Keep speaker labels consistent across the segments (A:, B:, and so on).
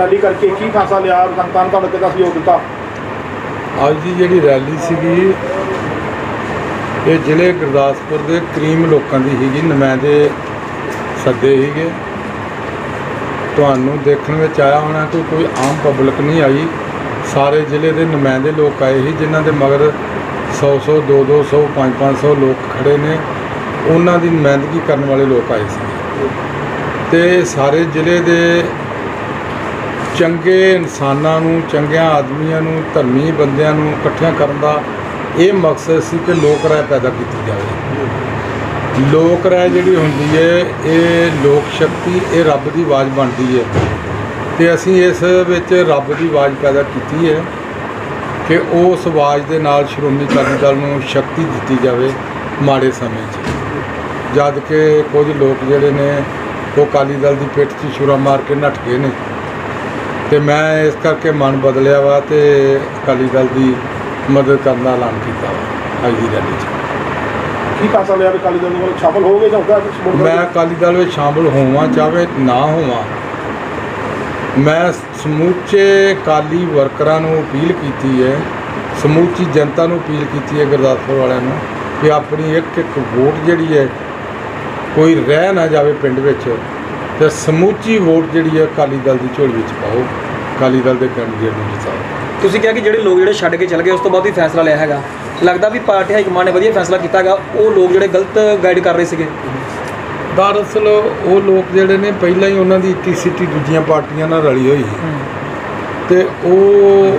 A: Rally ਕਰਕੇ ਕੀ ਫੈਸਲਾ ਲਿਆ ਸੰਤਾਂ ਨੂੰ ਤੁਹਾਡਾ ਕਿੱਦਾਂ ਸਹਿਯੋਗ ਦਿੱਤਾ?
B: ਅੱਜ ਦੀ ਜਿਹੜੀ ਰੈਲੀ ਸੀਗੀ, ਇਹ ਜ਼ਿਲ੍ਹੇ ਗੁਰਦਾਸਪੁਰ ਦੇ ਕਰੀਮ ਲੋਕਾਂ ਦੀ ਸੀਗੀ, ਨੁਮਾਇੰਦੇ ਸੱਦੇ ਸੀਗੇ। ਤੁਹਾਨੂੰ ਦੇਖਣ ਵਿੱਚ ਆਇਆ ਹੋਣਾ ਕਿ ਕੋਈ ਆਮ ਪਬਲਿਕ ਨਹੀਂ ਆਈ। ਸਾਰੇ ਜ਼ਿਲ੍ਹੇ ਦੇ ਨੁਮਾਇੰਦੇ ਲੋਕ ਆਏ ਸੀ, ਜਿਨ੍ਹਾਂ ਦੇ ਮਗਰ 100 100 2 200 5 500 ਲੋਕ ਖੜੇ ਨੇ। ਉਹਨਾਂ ਦੀ ਨੁਮਾਇੰਦਗੀ ਕਰਨ ਵਾਲੇ ਲੋਕ ਆਏ ਸੀ। ਤੇ ਸਾਰੇ ਜ਼ਿਲ੍ਹੇ ਦੇ ਚੰਗੇ ਇਨਸਾਨਾਂ ਨੂੰ, ਚੰਗਿਆਂ ਆਦਮੀਆਂ ਨੂੰ, ਧਰਮੀ ਬੰਦਿਆਂ ਨੂੰ ਇਕੱਠਿਆਂ ਕਰਨ ਦਾ ਇਹ ਮਕਸਦ ਸੀ ਕਿ ਲੋਕ ਰਾਏ ਪੈਦਾ ਕੀਤੀ ਜਾਵੇ। ਲੋਕ ਰਾਏ ਜਿਹੜੀ ਹੁੰਦੀ ਹੈ ਇਹ ਲੋਕ ਸ਼ਕਤੀ, ਇਹ ਰੱਬ ਦੀ ਆਵਾਜ਼ ਬਣਦੀ ਹੈ ਤੇ ਅਸੀਂ ਇਸ ਵਿੱਚ ਰੱਬ ਦੀ ਆਵਾਜ਼ ਪੈਦਾ ਕੀਤੀ ਹੈ ਕਿ ਉਸ ਆਵਾਜ਼ ਦੇ ਨਾਲ ਸ਼੍ਰੋਮਣੀ ਅਕਾਲੀ ਦਲ ਨੂੰ ਸ਼ਕਤੀ ਦਿੱਤੀ ਜਾਵੇ ਮਾੜੇ ਸਮੇਂ 'ਚ। ਜਦ ਕਿ ਕੁਝ ਲੋਕ ਜਿਹੜੇ ਨੇ, ਉਹ ਅਕਾਲੀ ਦਲ ਦੀ ਪਿੱਠ 'ਚ ਛੁਰਾ ਮਾਰ ਕੇ ਨੱਠ ਗਏ ਨੇ। ਤੇ ਮੈਂ ਇਸ ਕਰਕੇ ਮਨ ਬਦਲਿਆ ਵਾ ਤੇ ਅਕਾਲੀ ਦਲ ਦੀ ਮਦਦ ਕਰਨ ਦਾ ਐਲਾਨ ਕੀਤਾ ਵਾ ਅੱਜ ਦੀ ਰੈਲੀ 'ਚ
A: ਕੀ ਫੈਸਲਾ ਲਿਆ ਵੀ ਕਾਲੀ ਦਲ ਨੂੰ ਸ਼ਾਮਲ ਹੋਗੇ ਜਾਂ ਉਹਦਾ ਸਪੋਰਟ
B: ਮੈਂ ਅਕਾਲੀ ਦਲ ਵਿੱਚ ਸ਼ਾਮਲ ਹੋਵਾਂ ਚਾਹੇ ਨਾ ਹੋਵਾਂ ਮੈਂ ਸਮੂਚੇ ਅਕਾਲੀ ਵਰਕਰਾਂ ਨੂੰ ਅਪੀਲ ਕੀਤੀ ਹੈ ਸਮੂਚੀ ਜਨਤਾ ਨੂੰ ਅਪੀਲ ਕੀਤੀ ਹੈ ਗੁਰਦਾਸਪੁਰ ਵਾਲਿਆਂ ਨੂੰ ਕਿ ਆਪਣੀ ਇੱਕ ਇੱਕ ਵੋਟ ਜਿਹੜੀ ਹੈ ਕੋਈ ਰਹਿ ਨਾ ਜਾਵੇ ਪਿੰਡ ਵਿੱਚ ਤੇ ਸਮੂਚੀ ਵੋਟ ਜਿਹੜੀ ਹੈ ਅਕਾਲੀ ਦਲ ਦੀ ਝੋਲੀ ਵਿੱਚ ਪਾਓ। ਅਕਾਲੀ ਦਲ ਦੇ ਕੈਂਡੀਡੇਟ ਨੂੰ ਜਿਤਾਓ
C: ਤੁਸੀਂ ਕਿਹਾ ਕਿ ਜਿਹੜੇ ਲੋਕ ਜਿਹੜੇ ਛੱਡ ਕੇ ਚਲੇ ਗਏ ਉਸ ਤੋਂ ਬਾਅਦ ਵੀ ਫੈਸਲਾ ਲਿਆ ਹੈਗਾ। ਲੱਗਦਾ ਵੀ ਪਾਰਟੀ ਹਾਈ ਕਮਾਂਡ ਨੇ ਵਧੀਆ ਫੈਸਲਾ ਕੀਤਾ ਹੈਗਾ। ਉਹ ਲੋਕ ਜਿਹੜੇ ਗਲਤ ਗਾਈਡ ਕਰ ਰਹੇ ਸੀਗੇ।
B: ਦਰਅਸਲ ਉਹ ਲੋਕ ਜਿਹੜੇ ਨੇ ਪਹਿਲਾਂ ਹੀ ਉਹਨਾਂ ਦੀ ਇੱਟੀ ਸਿੱਟੀ ਦੂਜੀਆਂ ਪਾਰਟੀਆਂ ਨਾਲ ਰਲੀ ਹੋਈ ਸੀ। ਤੇ ਉਹ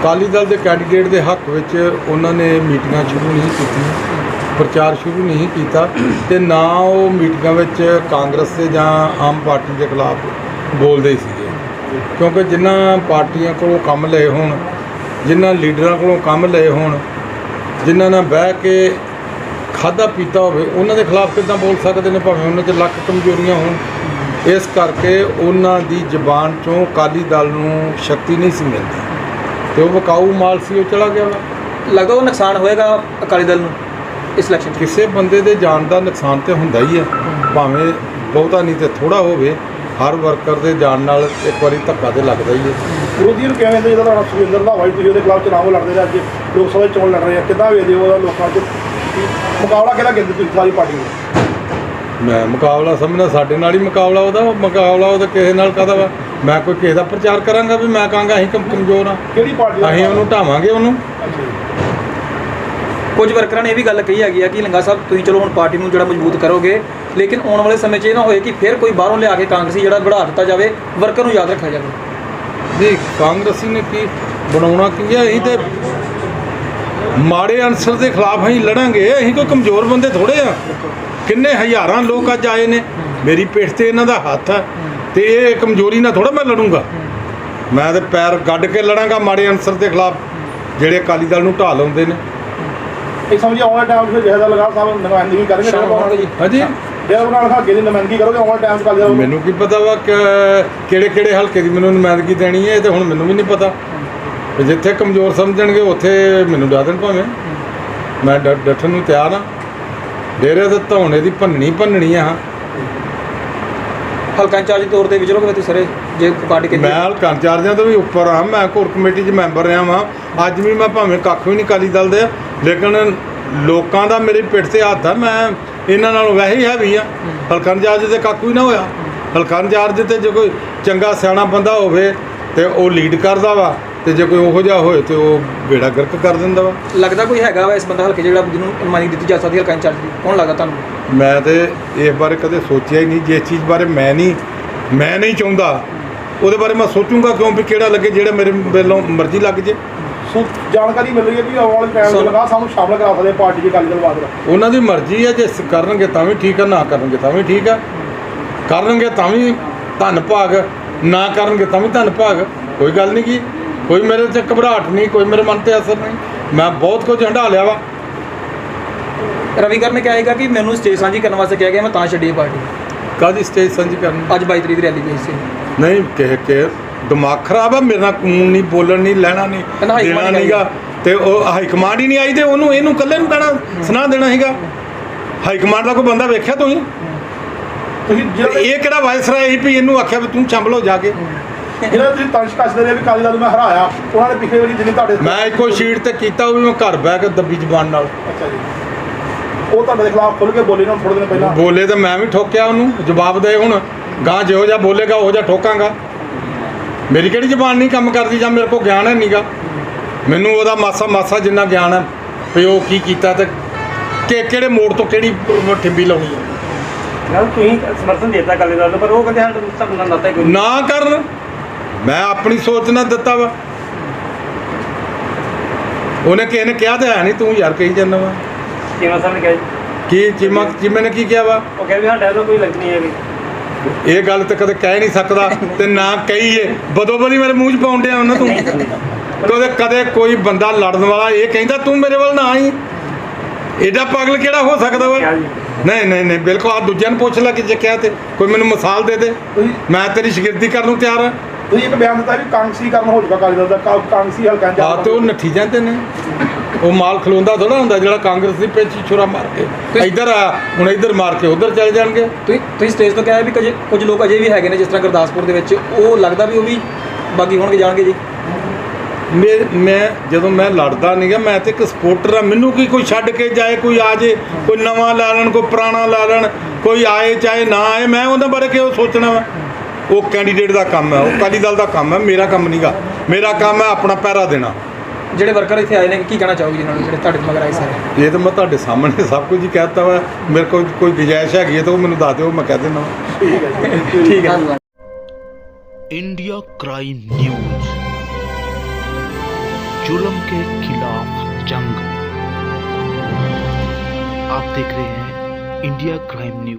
B: ਅਕਾਲੀ ਦਲ ਦੇ ਕੈਂਡੀਡੇਟ ਦੇ ਹੱਕ ਵਿੱਚ ਉਹਨਾਂ ਨੇ ਮੀਟਿੰਗਾਂ ਸ਼ੁਰੂ ਨਹੀਂ ਕੀਤੀਆਂ। ਪ੍ਰਚਾਰ ਸ਼ੁਰੂ ਨਹੀਂ ਕੀਤਾ ਤੇ ਨਾ ਉਹ ਮੀਟਿੰਗਾਂ ਵਿੱਚ ਕਾਂਗਰਸ ਦੇ ਜਾਂ ਆਮ ਪਾਰਟੀ ਦੇ ਖਿਲਾਫ ਬੋਲਦੇ ਸੀਗੇ। ਕਿਉਂਕਿ ਜਿਨ੍ਹਾਂ ਪਾਰਟੀਆਂ ਕੋਲੋਂ ਕੰਮ ਲਏ ਹੋਣ, ਜਿਨ੍ਹਾਂ ਲੀਡਰਾਂ ਕੋਲੋਂ ਕੰਮ ਲਏ ਹੋਣ, ਜਿਨ੍ਹਾਂ ਨਾਲ ਬਹਿ ਕੇ ਖਾਦਾ ਪੀਤਾ ਹੋਵੇ, ਉਹਨਾਂ ਦੇ ਖਿਲਾਫ ਕਿੱਦਾਂ ਬੋਲ ਸਕਦੇ ਨੇ? ਭਾਵੇਂ ਉਹਨਾਂ 'ਚ ਲੱਖ ਕਮਜ਼ੋਰੀਆਂ ਹੋਣ। ਇਸ ਕਰਕੇ ਉਹਨਾਂ ਦੀ ਜ਼ਬਾਨ ਚੋਂ ਅਕਾਲੀ ਦਲ ਨੂੰ ਸ਼ਕਤੀ ਨਹੀਂ ਸੀ ਮਿਲਦੀ। ਤੇ ਉਹ ਵਕਾਊ ਮਾਲ ਸੀ, ਉਹ ਚਲਾ ਗਿਆ
C: ਲੱਗਦਾ ਉਹ ਨੁਕਸਾਨ ਹੋਏਗਾ ਅਕਾਲੀ ਦਲ ਨੂੰ? ਇਸ ਇਲੈਕਸ਼ਨ
B: ਕਿਸੇ ਬੰਦੇ ਦੇ ਜਾਨ ਦਾ ਨੁਕਸਾਨ ਤੇ ਹੁੰਦਾ ਹੀ ਹੈ ਭਾਵੇਂ ਬਹੁਤਾ ਨਹੀਂ ਤੇ ਥੋੜਾ ਹੋਵੇ ਹਰ ਵਰਕਰ ਦੇ ਜਾਨ ਨਾਲ ਇੱਕ ਵਾਰੀ ਧੱਕਾ ਤੇ ਲੱਗਦਾ ਹੀ ਹੈ
A: ਵਿਰੋਧੀਆਂ ਨੂੰ ਕਿਵੇਂ ਦੇ ਜਿਹਦਾ ਤੁਹਾਡਾ ਸੁਖਿੰਦਰ ਦਾ ਵਾਈ ਤੁਸੀਂ ਉਹਦੇ ਖਿਲਾਫ ਚੁਣਾਵ ਲੜਦੇ ਰਹੇ ਅੱਜ ਲੋਕ ਸਭਾ 'ਚ ਚੋਣ ਲੜ ਰਹੇ ਆ। ਕਿੱਦਾਂ ਵੇਖਦੇ ਹੋ ਉਹਦਾ ਲੋਕਾਂ 'ਚ ਮੁਕਾਬਲਾ ਕਿਹਦਾ ਕਹਿੰਦੇ ਤੁਸੀਂ ਸਾਰੀ ਪਾਰਟੀ ਨੂੰ?
B: ਮੈਂ ਮੁਕਾਬਲਾ ਸਮਝਦਾ ਸਾਡੇ ਨਾਲ ਹੀ ਮੁਕਾਬਲਾ ਉਹਦਾ ਉਹ ਮੁਕਾਬਲਾ ਉਹਦਾ ਕਿਸੇ ਨਾਲ ਕਾਹਦਾ ਵਾ? ਮੈਂ ਕੋਈ ਕਿਸੇ ਦਾ ਪ੍ਰਚਾਰ ਕਰਾਂਗਾ ਵੀ ਮੈਂ ਕਹਾਂਗਾ ਅਸੀਂ ਕਮ- ਕਮਜ਼ੋਰ ਆ।
A: ਕਿਹੜੀ ਪਾਰਟੀ ਦਾ
B: ਅਸੀਂ ਉਹਨੂੰ ਢਾਵਾਂਗੇ ਉਹਨੂੰ।
A: ਜੀ।
C: ਕੁਝ ਵਰਕਰਾਂ ਨੇ ਇਹ ਵੀ ਗੱਲ ਕਹੀ ਹੈਗੀ ਆ ਕਿ ਲੰਗਾ ਸਾਹਿਬ, ਤੁਸੀਂ ਚਲੋ ਹੁਣ ਪਾਰਟੀ ਨੂੰ ਜਿਹੜਾ ਮਜ਼ਬੂਤ ਕਰੋਗੇ, ਲੇਕਿਨ ਆਉਣ ਵਾਲੇ ਸਮੇਂ 'ਚ ਇਹ ਨਾ ਹੋਏ ਕਿ ਫਿਰ ਕੋਈ ਬਾਹਰੋਂ ਲਿਆ ਕੇ ਕਾਂਗਰਸੀ ਜਿਹੜਾ ਵਧਾ ਦਿੱਤਾ ਜਾਵੇ, ਵਰਕਰ ਨੂੰ ਯਾਦ ਰੱਖਿਆ ਜਾਵੇ।
B: ਜੀ, ਕਾਂਗਰਸੀ ਨੇ ਕੀ ਬਣਾਉਣਾ ਕੀ ਹੈ ਅਸੀਂ ਤੇ ਮਾੜੇ ਅਨਸਰ ਦੇ ਖਿਲਾਫ ਅਸੀਂ ਲੜਾਂਗੇ, ਅਸੀਂ ਕੋਈ ਕਮਜ਼ੋਰ ਬੰਦੇ ਥੋੜੇ ਆ। ਕਿੰਨੇ ਹਜ਼ਾਰਾਂ ਲੋਕ ਅੱਜ ਆਏ ਨੇ, ਮੇਰੀ ਪਿੱਠ ਤੇ ਇਹਨਾਂ ਦਾ ਹੱਥ ਹੈ ਤੇ ਇਹ ਕਮਜ਼ੋਰੀ ਨਾਲ ਥੋੜਾ ਮੈਂ ਲੜੂੰਗਾ। ਮੈਂ ਤੇ ਪੈਰ ਗੱਡ ਕੇ ਲੜਾਂਗਾ ਮਾੜੇ ਅਨਸਰ ਦੇ ਖਿਲਾਫ, ਜਿਹੜੇ ਅਕਾਲੀ ਦਲ ਨੂੰ ਢਾਹ ਲਾਉਂਦੇ ਨੇ।
A: ਇਹ ਸਮਝੀ ਆਉਣ ਵਾਲੇ ਟਾਈਮ 'ਚ ਜਿਹੜਾ ਲਗਾ ਸਾਹਿਬ ਨੁਮਾਇੰਦਗੀ ਕਰਨਗੇ
C: ਸ਼ਾਮ ਹੋਣਗੇ ਜੀ।
B: ਹਾਂਜੀ।
A: ਜਿਹੜਾ ਉਹਨਾਂ ਨਾਲ ਹਾਗੇ ਦੀ ਨੁਮਾਇੰਦਗੀ ਕਰੋਗੇ ਆਉਣ ਵਾਲੇ ਟਾਈਮ 'ਚ ਕਾਲੀ ਦਲ
B: ਮੈਨੂੰ ਕੀ ਪਤਾ ਵਾ ਕਿ ਕਿਹੜੇ ਕਿਹੜੇ ਹਲਕੇ ਦੀ ਮੈਨੂੰ ਨੁਮਾਇੰਦਗੀ ਦੇਣੀ ਹੈ ਇਹ ਤੇ ਹੁਣ ਮੈਨੂੰ ਵੀ ਨਹੀਂ ਪਤਾ। ਜਿੱਥੇ ਕਮਜ਼ੋਰ ਸਮਝਣਗੇ ਉੱਥੇ ਮੈਨੂੰ ਡਾ ਦੇਣ ਭਾਵੇਂ। ਮੈਂ ਡੱਠਣ ਨੂੰ ਤਿਆਰ ਹਾਂ ਡੇਰੇ ਤੇ ਧੌਣੇ ਦੀ ਭੰਨਣੀ ਭੰਨਣੀ ਆ
C: ਹਲਕਾ ਇੰਚਾਰਜ ਦੇ ਤੌਰ ਤੇ ਵਿਚਰੋਗੇ ਤੁਸੀਂ ਸਾਰੇ ਜੇ ਪਾਰਟੀ ਕਹਿੰਦੀ।
B: ਮੈਂ ਹਲਕਾ ਇੰਚਾਰਜਾਂ ਤੋਂ ਵੀ ਉੱਪਰ ਆ ਮੈਂ ਕੋਰ ਕਮੇਟੀ 'ਚ ਮੈਂਬਰ ਰਿਹਾ ਵਾਂ। ਅੱਜ ਵੀ ਮੈਂ ਭਾਵੇਂ ਕੱਖ ਵੀ ਨਹੀਂ ਕਾਲੀ ਦਲ ਦੇ ਲੇਕਿਨ ਲੋਕਾਂ ਦਾ ਮੇਰੇ ਪਿੱਠ ਤੇ ਹੱਥ ਆ ਮੈਂ ਇਹਨਾਂ ਨਾਲੋਂ ਵੈਸੇ ਹੀ ਹੈਵੀ ਆ। ਹਲਕਾ ਇੰਚਾਰਜ ਤੇ ਕੱਖ ਵੀ ਨਾ ਹੋਇਆ। ਹਲਕਾ ਇੰਚਾਰਜ ਤੇ ਜੇ ਕੋਈ ਚੰਗਾ ਸਿਆਣਾ ਬੰਦਾ ਹੋਵੇ ਤੇ ਉਹ ਲੀਡ ਕਰਦਾ ਵਾ ਤੇ ਜੇ ਕੋਈ ਉਹੋ ਜਿਹਾ ਹੋਏ ਤੇ ਉਹ ਬੇੜਾ ਗਰਕ ਕਰ ਦਿੰਦਾ ਵਾ।
C: ਲੱਗਦਾ ਕੋਈ ਹੈਗਾ ਵਾ ਇਸ ਬੰਦਾ ਹਲਕੇ ਜਿਹੜਾ ਜਿਹਨੂੰ ਅਨੁਮਾਨੀ ਦਿੱਤੀ ਜਾ ਸਕਦੀ ਹੈ ਹਲਕਾ ਇੰਚਾਰਜ ਦੀ? ਕੌਣ ਲੱਗਦਾ ਤੁਹਾਨੂੰ?
B: ਮੈਂ ਤੇ ਇਸ ਬਾਰੇ ਕਦੇ ਸੋਚਿਆ ਹੀ ਨਹੀਂ ਜਿਸ ਚੀਜ਼ ਬਾਰੇ ਮੈਂ ਨਹੀਂ ਮੈਂ ਨਹੀਂ ਚਾਹੁੰਦਾ। ਉਹਦੇ ਬਾਰੇ ਮੈਂ ਸੋਚੂੰਗਾ ਕਿਉਂ ਵੀ ਕਿਹੜਾ ਲੱਗੇ ਜਿਹੜਾ ਮੇਰੇ ਵੱਲੋਂ ਮਰਜ਼ੀ ਲੱਗ ਜੇ।
A: ਸੋ ਜਾਣਕਾਰੀ ਮਿਲ ਰਹੀ ਹੈ ਕਿ ਆਉਣ ਵਾਲੇ ਟਾਈਮ
C: ਸੋ-
A: ਲਗਾ ਸਾਨੂੰ ਸ਼ਾਮਲ ਕਰਾ ਸਕਦੇ ਪਾਰਟੀ ਦੇ ਕਾਲੀ ਦਲ ਬਾਅਦ
B: ਉਹਨਾਂ ਦੀ ਮਰਜ਼ੀ ਹੈ ਜੇ ਕਰਨਗੇ ਤਾਂ ਵੀ ਠੀਕ ਹੈ ਨਾ ਕਰਨਗੇ ਤਾਂ ਵੀ ਠੀਕ ਹੈ। ਕਰਨਗੇ ਤਾਂ ਵੀ ਧੰਨ ਭਾਗ ਨਾ ਕਰਨਗੇ ਤਾਂ ਵੀ ਧੰਨ ਭਾਗ। ਕੋਈ ਗੱਲ ਨਹੀਂ ਕੀ ਕੋਈ ਮੇਰੇ ਤੇ ਘਬਰਾਹਟ ਨਹੀਂ ਕੋਈ ਮੇਰੇ ਮਨ ਤੇ ਅਸਰ ਨਹੀਂ ਮੈਂ ਬਹੁਤ ਕੁਝ ਹੰਢਾ ਲਿਆ ਵਾ।
C: ਰਵੀਕਰ ਨੇ ਕਿ ਮੈਨੂੰ ਸਟੇਜ ਸਾਂਝੀ ਕਰਨ ਵਾਸਤੇ ਕਿਹਾ ਗਿਆ ਮੈਂ ਤਾਂ ਛੱਡੀ ਪਾਰਟੀ।
B: ਕਾਦੀ ਸਟੇਜ ਸਾਂਝੀ ਕਰਨੀ?
C: ਅੱਜ 22 ਤਰੀਕ ਦੀ ਰੈਲੀ ਗਈ ਸੀ।
B: ਨਹੀਂ ਕਿ ਦਿਮਾਗ ਖਰਾਬ ਆ ਮੇਰੇ ਨਾਲ ਕਾਨੂੰਨ ਨਹੀਂ ਬੋਲਣ ਨਹੀਂ ਲੈਣਾ ਨਹੀਂ
C: ਕਹਿੰਦਾ ਹਾਈ
B: ਦੇਣਾ
C: ਕਮਾਂਡ
B: ਨਹੀਂਗਾ। ਤੇ ਉਹ ਹਾਈ ਕਮਾਂਡ ਹੀ ਨਹੀਂ ਆਈ ਤੇ ਉਹਨੂੰ ਇਹਨੂੰ ਇਕੱਲੇ ਨੂੰ ਕਹਿਣਾ ਸੁਣਾ ਦੇਣਾ ਹੈਗਾ ਹਾਈ ਕਮਾਂਡ ਦਾ ਕੋਈ ਬੰਦਾ ਵੇਖਿਆ ਤੁਸੀਂ?
A: ਤੁਸੀਂ
B: ਤੇ
A: ਜਿਹੜਾ
B: ਇਹ ਕਿਹੜਾ ਵਾਇਸਰਾਏ ਸੀ ਵੀ ਇਹਨੂੰ ਆਖਿਆ ਵੀ ਤੂੰ ਹੋ ਜਾ ਕੇ?
A: ਜਿਹੜਾ ਤੁਸੀਂ ਤੰਸ਼ ਕੱਸਦੇ ਰਹੇ ਵੀ ਕਾਲੀ ਦਲ ਨੂੰ ਮੈਂ ਹਰਾਇਆ ਉਹਨਾਂ ਨੇ ਪਿਛਲੇ ਵਾਰੀ ਜਿੰਨੇ ਤੁਹਾਡੇ
B: ਮੈਂ ਇੱਕੋ ਸ਼ੀਟ ਤੇ ਕੀਤਾ ਉਹ ਵੀ ਮੈਂ ਘਰ ਬਹਿ ਕੇ ਦੱਬੀ ਜ਼ਬਾਨ ਨਾਲ।
A: ਅੱਛਾ ਜੀ। ਉਹ ਤੁਹਾਡੇ ਖਿਲਾਫ ਖੁੱਲ ਕੇ ਬੋਲੇ ਨਾ ਥੋੜੇ ਦਿਨ ਪਹਿਲਾਂ।
B: ਬੋਲੇ ਤਾਂ ਮੈਂ ਵੀ ਠੋਕਿਆ ਉਹਨੂੰ ਜਵਾਬ ਦੇ ਹੁਣ। ਗਾਂ ਜਿਹੋ ਜਿਹਾ ਬੋਲੇਗਾ ਉਹ ਜਿਹਾ ਠੋਕਾਂਗਾ। ਮੇਰੀ ਕਿਹੜੀ ਜ਼ਬਾਨ ਨਹੀਂ ਕੰਮ ਕਰਦੀ ਜਾਂ ਮੇਰੇ ਕੋਲ ਗਿਆਨ ਹੈ ਨਹੀਂਗਾ ਮੈਨੂੰ ਉਹਦਾ ਮਾਸਾ ਮਾਸਾ ਜਿੰਨਾ ਗਿਆਨ ਹੈ ਵੀ ਉਹ ਕੀ ਕੀਤਾ ਤੇ ਕਿ ਕਿਹੜੇ ਮੋੜ ਤੋਂ ਕਿਹੜੀ ਠਿੰਬੀ ਲਾਉਣੀ ਹੈ।
D: ਗੱਲ ਤੁਸੀਂ ਸਮਰਥਨ ਦੇਤਾ ਅਕਾਲੀ ਦਲ ਨੂੰ ਪਰ ਉਹ ਕਹਿੰਦੇ ਹਾਂ ਤੁਹਾਨੂੰ ਨਾਲ ਨਾਤਾ ਹੀ ਕੋਈ। ਨਹੀਂ।
B: ਨਾ ਕਰਨ। ਮੈਂ ਆਪਣੀ ਸੋਚ ਨਾਲ ਦਿੱਤਾ ਵਾ। ਉਹਨੇ ਕਿਸੇ ਨੇ ਕਿਹਾ ਤਾਂ ਹੈ ਨਹੀਂ ਤੂੰ ਯਾਰ ਕਹੀ ਜਾਂਦਾ ਵਾ।
D: ਚੀਮਾ ਸਾਹਿਬ ਨੇ ਕਿਹਾ ਜੀ।
B: ਕੀ ਚੀਮਾ ਚੀਮੇ ਨੇ ਕੀ ਕਿਹਾ ਵਾ?
D: ਉਹ ਕਹਿੰਦੇ ਸਾਡਾ ਤਾਂ ਕੋਈ ਲੱਗਣੀ ਨਹੀਂ ਹੈਗੀ
B: ਇਹ ਗੱਲ ਤਾਂ ਕਦੇ ਕਹਿ ਨਹੀਂ ਸਕਦਾ ਤੇ ਨਾ ਕਹੀਏ। ਬਦੋ ਬਦੀ ਮੇਰੇ ਮੂੰਹ 'ਚ ਪਾਉਣ ਡਿਆ ਉਹਨਾਂ ਤੂੰ। ਕਦੇ ਕਦੇ ਕੋਈ ਬੰਦਾ ਲੜਨ ਵਾਲਾ ਇਹ ਕਹਿੰਦਾ ਤੂੰ ਮੇਰੇ ਵੱਲ ਨਾ ਆਈ। ਐਡਾ ਪਾਗਲ ਕਿਹੜਾ ਹੋ ਸਕਦਾ ਵਾ? ਨਹੀਂ ਨਹੀਂ ਨਹੀਂ ਬਿਲਕੁਲ। ਆ ਦੂਜਿਆਂ ਨੂੰ ਪੁੱਛ ਲੈ ਕਿ ਜੇ ਕਿਹਾ ਤੇ। ਕੋਈ ਮੈਨੂੰ ਮਿਸਾਲ ਦੇ ਦੇ। ਮੈਂ ਤੇਰੀ ਸ਼ਾਗਿਰਦੀ ਕਰਨ ਨੂੰ ਤਿਆਰ ਹਾਂ।
A: ਤੁਸੀਂ ਇੱਕ ਬਿਆਨ ਦਿੱਤਾ ਵੀ ਕਾਂਗਸੀ ਕਰਨ ਹੋ ਜਾਊਗਾ ਕਾਲੀ ਦਲ ਦਾ ਕਾ- ਕਾਂਗਸੀ ਹਲਕਾ
B: ਆ ਤੇ ਉਹ ਨੱਠੀ ਜਾਂਦੇ ਨੇ। ਉਹ ਮਾਲ ਖਲੋਂਦਾ ਥੋੜਾ ਹੁੰਦਾ ਜਿਹੜਾ ਕਾਂਗਰਸ ਦੀ ਪੇਚੀ ਛੁਰਾ ਮਾਰ ਕੇ। ਇੱਧਰ ਆ ਹੁਣ ਇੱਧਰ ਮਾਰ ਕੇ ਉੱਧਰ ਚਲੇ ਜਾਣਗੇ।
C: ਤੁਸੀਂ ਤੁਸੀਂ ਸਟੇਜ ਤੋਂ ਕਿਹਾ ਵੀ ਕੁਝ ਕੁਝ ਲੋਕ ਅਜੇ ਵੀ ਹੈਗੇ ਨੇ ਜਿਸ ਤਰ੍ਹਾਂ ਗੁਰਦਾਸਪੁਰ ਦੇ ਵਿੱਚ। ਉਹ ਲੱਗਦਾ ਵੀ ਉਹ ਵੀ ਬਾਗੀ ਹੋਣਗੇ ਜਾਣਗੇ ਜੀ।
B: ਮੈਂ ਮੈਂ ਜਦੋਂ ਮੈਂ ਲੜਦਾ ਨਹੀਂਗਾ ਮੈਂ ਤੇ ਇੱਕ ਸਪੋਰਟਰ ਆ ਮੈਨੂੰ ਕੀ ਕੋਈ ਛੱਡ ਕੇ ਜਾਏ ਕੋਈ ਆ ਜੇ ਕੋਈ ਨਵਾਂ ਲੈ ਲੈਣ ਕੋਈ ਪੁਰਾਣਾ ਲੈ ਲੈਣ ਕੋਈ ਆਏ ਚਾਹੇ ਨਾ ਆਏ ਮੈਂ ਉਹਨਾਂ ਬਾਰੇ ਕਿਉਂ ਸੋਚਣਾ ਵਾ? ਉਹ ਕੈਂਡੀਡੇਟ ਦਾ ਕੰਮ ਹੈ ਉਹ ਅਕਾਲੀ ਦਲ ਦਾ ਕੰਮ ਹੈ ਮੇਰਾ ਕੰਮ ਨਹੀਂਗਾ ਮੇਰਾ ਕੰਮ ਹੈ ਆਪਣਾ ਪਹਿਰਾ ਦੇਣਾ
C: ਜਿਹੜੇ ਵਰਕਰ ਇੱਥੇ ਆਏ ਨੇ ਕੀ ਕਹਿਣਾ ਚਾਹੋਗੇ ਜਿਨ੍ਹਾਂ ਨੂੰ ਜਿਹੜੇ ਤੁਹਾਡੇ ਮਗਰ ਆਏ ਸਾਰੇ
B: ਇਹ ਤਾਂ ਮੈਂ ਤੁਹਾਡੇ ਸਾਹਮਣੇ ਸਭ ਕੁਝ ਹੀ ਕਹਿਤਾ ਵਾ ਮੇਰੇ ਕੋਲ ਕੋਈ ਗੁੰਜਾਇਸ਼ ਹੈਗੀ ਹੈ ਤਾਂ ਉਹ ਮੈਨੂੰ ਦੱਸ ਦਿਓ ਮੈਂ ਕਹਿ ਦਿੰਦਾ
A: ਠੀਕ ਹੈ ਜੀ
C: ਠੀਕ ਹੈ
E: इंडिया क्राइम न्यूज जुल्म के खिलाफ जंग आप देख रहे हैं इंडिया क्राइम न्यूज